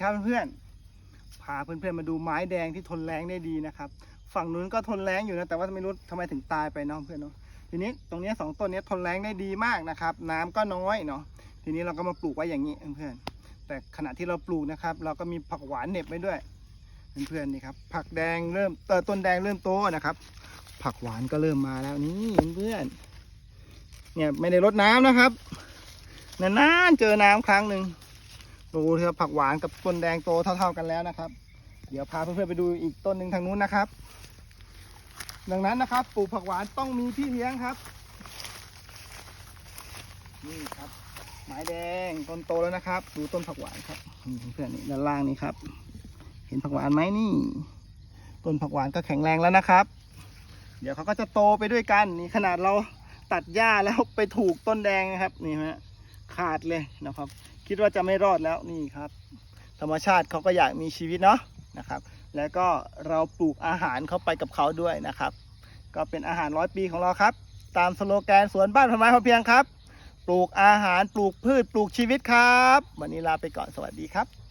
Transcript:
ครับเพื่อนๆพาเพื่อนๆมาดูไม้แดงที่ทนแรงได้ดีนะครับ ฝั่งนู้นก็ทนแรงอยู่นะแต่ว่าไม่รู้ทำไมถึงตายไปเนาะเพื่อนเนาะทีนี้ตรงนี้สองต้นนี้ทนแรงได้ดีมากนะครับ น้ำก็น้อยเนาะทีนี้เราก็มาปลูกไว้อย่างนี้เพื่อนๆแต่ขณะที่เราปลูกนะครับ เราก็มีผักหวานเหน็บไว้ด้วยเพื่อนๆนี่ครับผักแดงเริ่มเออต้นแดงเริ่มโตนะครับ ผักหวานก็เริ่มมาแล้วนี่เพื่อนๆเนี่ยไม่ได้รดน้ำนะครับนานๆเจอน้ำครั้งหนึ่ง ดูเถอะผักหวานกับต้นแดงโตเท่า ๆกันแล้วนะครับ เดี๋ยวพาเพื่อนๆไปดูอีกต้นหนึ่งทางนู้นนะครับ ดังนั้นนะครับปลูกผักหวานต้องมีพี่เลี้ยงครับ นี่ครับไม้แดงต้นโตแล้วนะครับ ดูต้นผักหวานครับนี่เพื่อนๆนี่ด้านล่างนี่ครับ เห็นผักหวานไหมนี่ ต้นผักหวานก็แข็งแรงแล้วนะครับ เดี๋ยวเขาก็จะโตไปด้วยกันนี่ขนาดเราตัดหญ้าแล้วไปถูกต้นแดงนะครับนี่ฮะ ขาดเลยนะครับ คิดว่าจะไม่รอดแล้วนี่ครับ ธรรมชาติเขาก็อยากมีชีวิตเนาะนะครับ แล้วก็เราปลูกอาหารเข้าไปกับเขาด้วยนะครับ ก็เป็นอาหารร้อยปีของเราครับ ตามสโลแกนสวนบ้านพนไม้พอเพียงครับ ปลูกอาหารปลูกพืชปลูกชีวิตครับ วันนี้ลาไปก่อนสวัสดีครับ